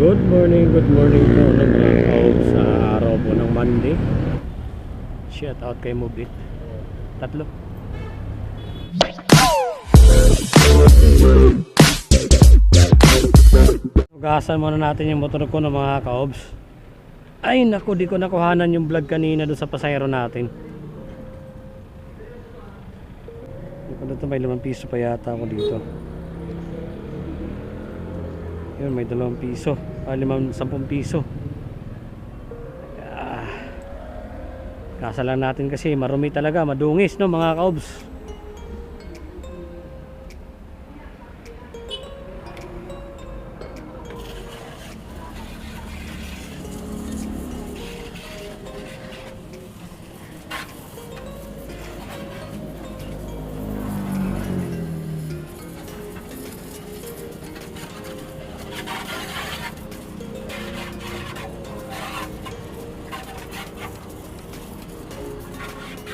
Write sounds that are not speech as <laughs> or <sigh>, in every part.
Good morning, good morning po ng mga kaob sa araw po ng Monday. Shout out kay Mubit. Tatlo. Ugasan muna natin yung motor ko ng mga kaobs. Ay naku, di ko nakuhanan yung vlog kanina doon sa pasayro natin. Ano to, may 5 piso pa yata ako dito. Yun, may 2 piso. Ah, 5, 10 piso. Ah. Kasa lang natin kasi marumi talaga, madungis no mga kaobs.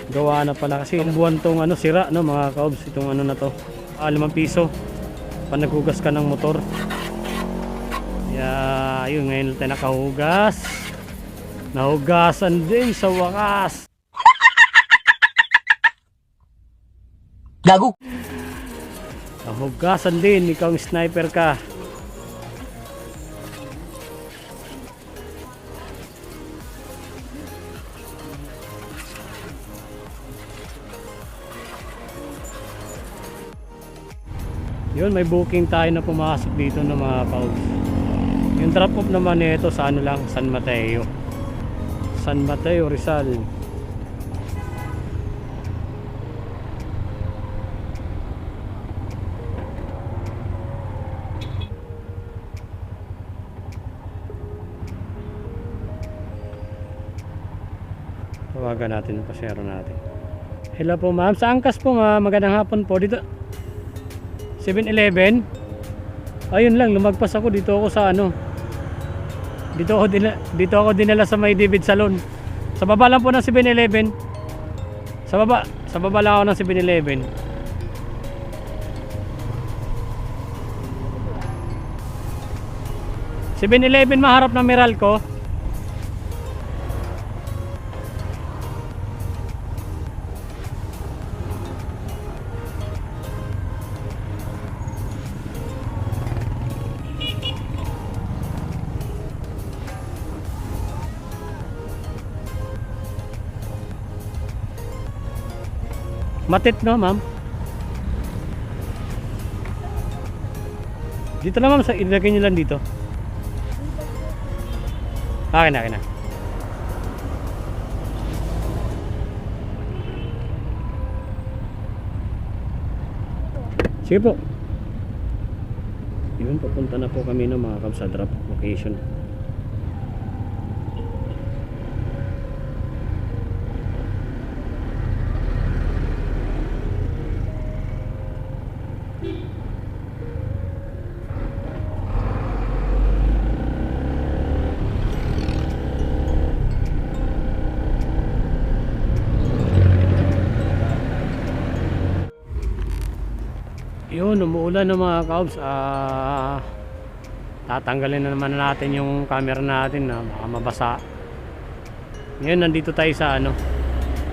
Gawa na pala kasi ilang buwan tong ano sira no mga kaobs itong ano na to. Ah, 5 piso. Pag naghugas ka ng motor. Kaya ayun ngayon tayo nakahugas. Nahugasan din sa wakas. Gago. Nahugasan din ikaw ang sniper ka. Yun, may booking tayo na pumasok dito ng mga pauls. Yung drop off naman nito sa ano lang, San Mateo. San Mateo, Rizal. Tawagan natin yung pasero natin. Hello po ma'am. Sa Angkas po ma'am. Magandang hapon po. Dito 7-Eleven. Ayun lang. Lumagpas ako. Dito ako sa ano. Dito ako, dinala, dito ako dinala sa may David Salon. Sa baba lang po ng 7-Eleven. Sa baba. Sa baba lang ako ng 7-Eleven. Seven Eleven maharap ng Meralco. Matit no, ma'am? Dito na, ma'am. Ilagay nyo lang dito. Akin na, akin na. Sige po. Yun, papunta na po kami ng mga kabs sa drop location. Yun, umuulan ng mga kaobs. Ah, tatanggalin na naman natin yung camera natin na baka mabasa. Ngayon, nandito tayo sa ano,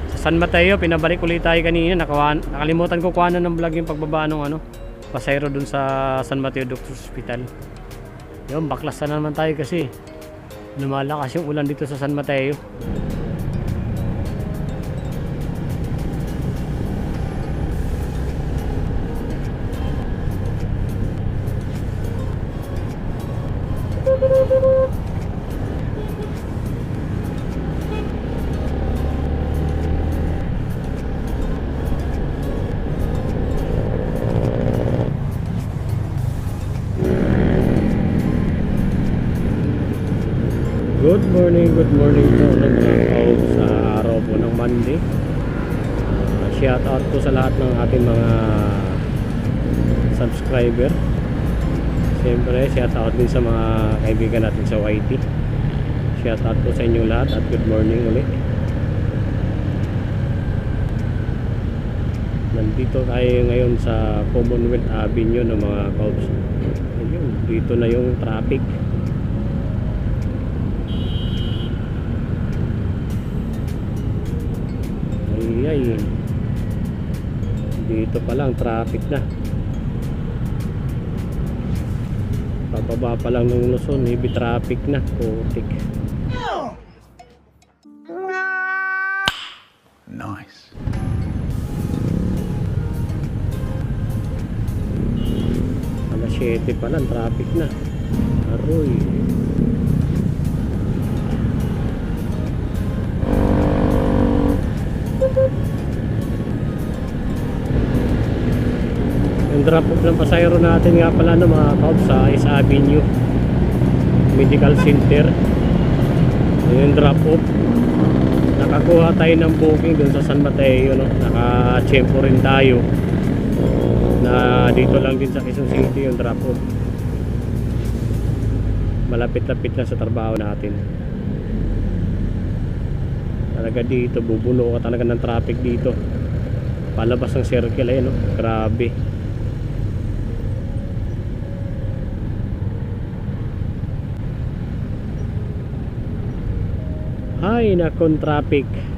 sa San Mateo. Pinabalik ulit tayo kanina. Nakawan, nakalimutan ko kuha ng vlog yung pagbaba ng ano, pasayro dun sa San Mateo Doctors Hospital. Yun, baklasan na naman tayo kasi lumalakas yung ulan dito sa San Mateo. Good morning, good morning po ng mga kaob sa araw po ng Monday. Uh, shout out po sa lahat ng ating mga subscriber. Siyempre, shout out din sa mga kaibigan natin sa YT. Shout out po sa inyo lahat at good morning ulit. Nandito tayo ngayon sa Commonwealth Avenue ng mga kaobs. Ayun, dito na yung traffic. Iyay. Dito pa lang traffic na. Pababa pa lang ng Luzon, heavy traffic na. Putik. Nice. Alas 7 pa lang, traffic na. Aroy. Drop off ng pasayro natin nga pala ng mga kaup sa Is Avenue Medical Center. Yung drop off. Nakakuha tayo ng booking dun sa San Mateo. No? Naka-tsempo rin tayo na dito lang din sa Quezon City yung drop off malapit-lapit na sa trabaho natin talaga dito bubuno ka talaga ng traffic dito palabas ng circle eh no grabe ay nakon traffic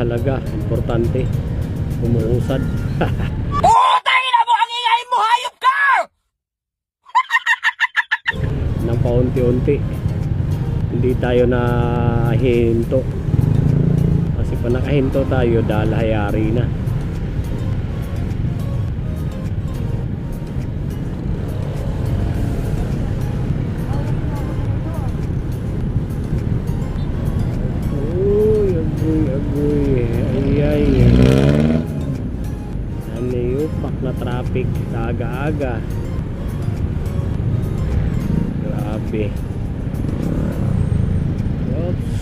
mahalaga importante umuusad <laughs> Putangin na mo! Ang ingay mo! Hayop ka! ng paunti-unti hindi tayo na hinto kasi pa nakahinto tayo dahil hayari na Ano yung pak na traffic sa aga-aga. Grabe. Oops.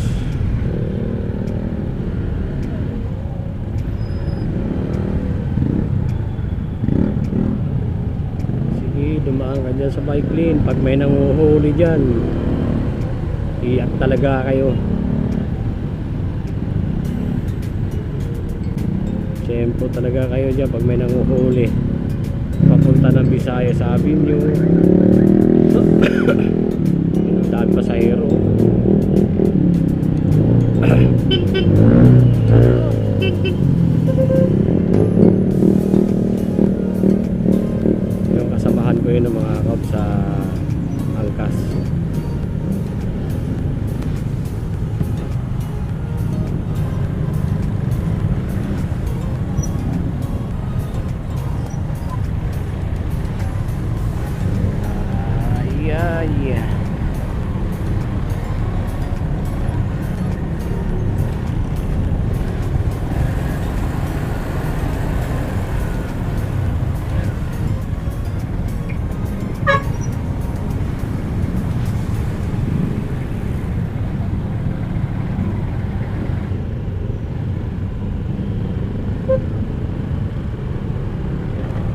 Sige, dumaan ka dyan sa bike lane. Pag may nanguhuli dyan, iyak talaga kayo. Tempo talaga kayo dyan pag may nanguhuli. Papunta ng Visayas Avenue. Ang dami pasahero. Yung kasamahan ko yun ng mga kap sa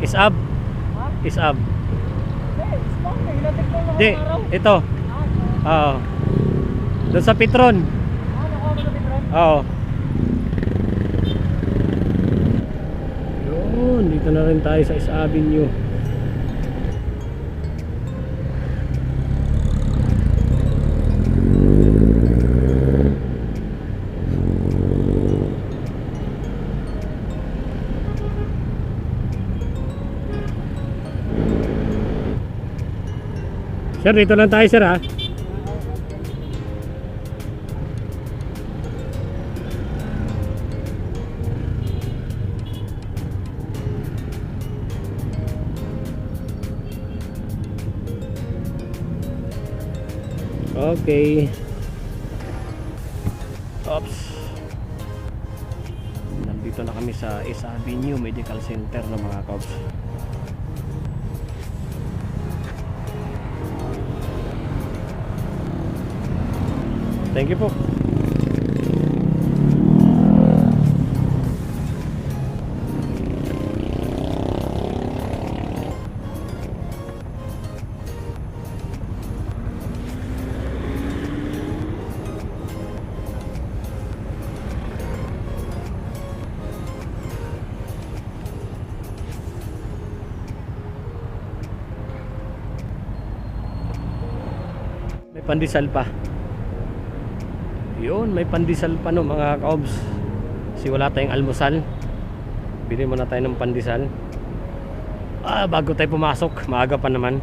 Is up. Is up. Di, ito. Oo. Doon sa Petron. Oo. Yun, dito na rin tayo sa Is Avenue. Sir, dito lang tayo sir ha. Okay. Oops. Nandito na kami sa East Avenue Medical Center ng mga cops. Thank you po. May pandesal pa. Yun, may pandesal pa no mga kaobs. Kasi wala tayong almusal. Bili muna tayo ng pandesal. Ah, bago tayo pumasok, maaga pa naman.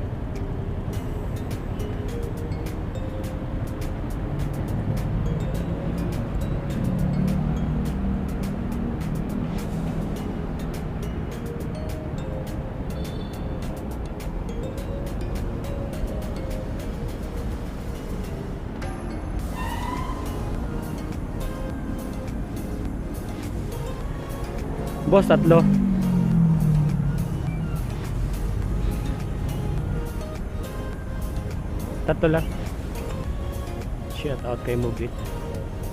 Boss, tatlo. Tatlo lang. Shout out kay Mugit.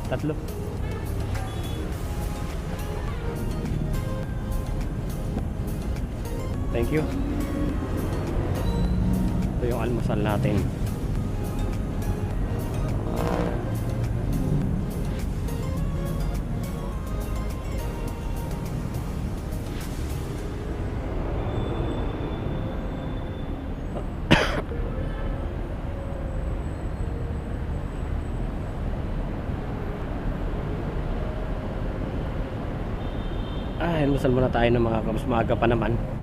Tatlo. Thank you. Ito yung almusal natin. Ah, almusal muna tayo ng mga kabs. Maaga pa naman.